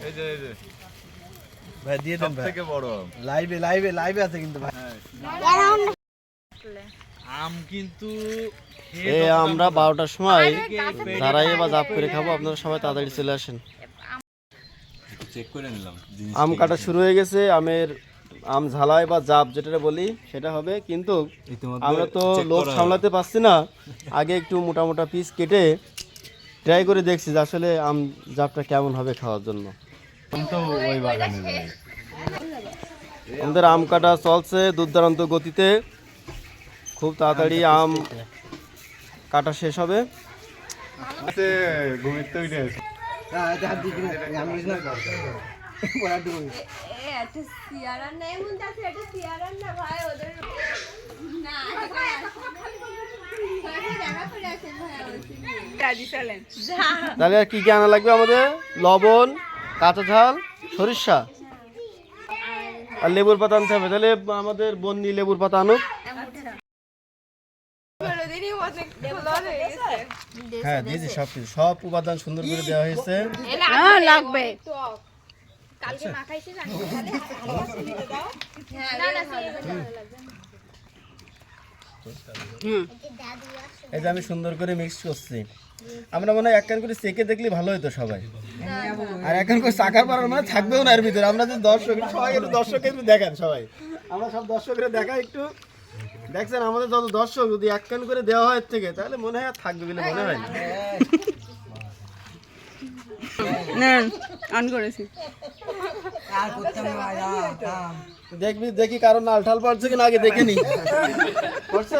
এই যে এই যে। ভাই দিয়ে দেন ভাই। থেকে বড় লাইভে লাইভে লাইভে আছে কিন্তু ভাই। আম। কিন্তু এ আমরা বারোটার সময় দাঁড়াইয়ে বা জাপ করে খাব আপনারা সবাই তাড়াতাড়ি চলে আসেন। চেক করে নিলাম আম কাটা শুরু হয়ে গেছে আমের আম ঝালাই বা জাপ যেটা বলি সেটা হবে। কিন্তু আমরা তো লোক সামলাতে পারছি না। আগে একটু মোটা মোটা পিস কেটে ট্রাই করে দেখছি যে আসলে আম জাপটা কেমন হবে খাওয়ার জন্য। ওই বাগানে আমাদের আম কাটা চলছে দুর্দান্ত গতিতে। খুব তাড়াতাড়ি আম কাটা শেষ হবে। না এমন না ভাই ওদের না তাহলে আর কি কি আনা লাগবে আমাদের? লবণ কাঁচা ঝাল সরিষা? আর লেবুর পাতা আনতে হবে। তাহলে আমাদের বন্দি লেবুর পাতা আনুক। হ্যাঁ দিয়েছি? সব কিছু সব উপাদান সুন্দর করে দেওয়া হয়েছে। লাগবে। কালকে মাখাইছি জানি না না এই যে আমি সুন্দর করে মিক্স করছি। আমরা মনে হয় এক কান করে চেকে দেখলে ভালো হতো সবাই। আর এক কান করে চাকার পাড়ার মানে থাকবেও না এর ভিতরে। আমরা যে দর্শক সবাই একটু দর্শক একটু দেখেন সবাই। আমরা সব দর্শকরা দেখা একটু। দেখছেন আমাদের যত দর্শক যদি এক কান করে দেওয়া হয় থেকে তাহলে মনে হয় আর থাকবে বলে মনে হয়। না। দেখবি দেখি কারণ নাল ঠাল পড়ছে কিনা আগে দেখে নি। পড়ছে?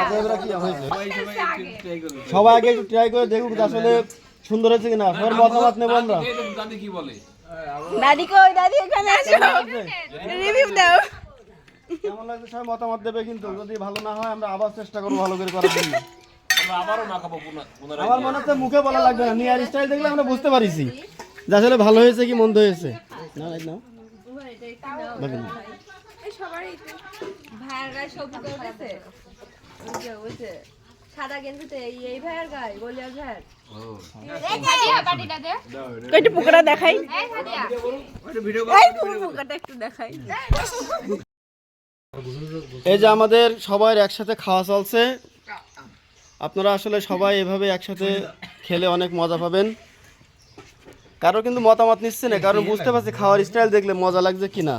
আচ্ছা? সবাই আগে একটু ট্রাই করে দেখুক আসলে সুন্দর হয়েছে কিনা। সবার মতামত নেব আমরা। দাদি কই? দাদি এখানে আসো রিভিউ দাও। কেমন লাগছে সবাই মতামত দেবে কিন্তু যদি ভালো না হয় আমরা আবার চেষ্টা করব ভালো করে করার জন্য। আমার মনে হচ্ছে মুখে বলা লাগবে না নিয়ার স্টাইল দেখলে আমরা বুঝতে পারিছি। যে আসলে ভালো হয়েছে কি মন্দ হয়েছে? না না, সাদা গেঞ্জিতে এই এই ভাইয়ের গায়ে গলিয়ার ভাইয়ের। এই সাদিয়া বাটিটা দে। একটু পোকাটা দেখাই। এই সাদিয়া এই পোকাটা একটু দেখাই। এই যে আমাদের সবার একসাথে খাওয়া চলছে। আপনারা আসলে সবাই এভাবে একসাথে খেলে অনেক মজা পাবেন। কারও কিন্তু মতামত নিচ্ছে না, কারণ বুঝতে পারছি খাওয়ার স্টাইল দেখলে মজা লাগছে কিনা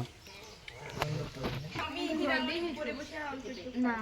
না।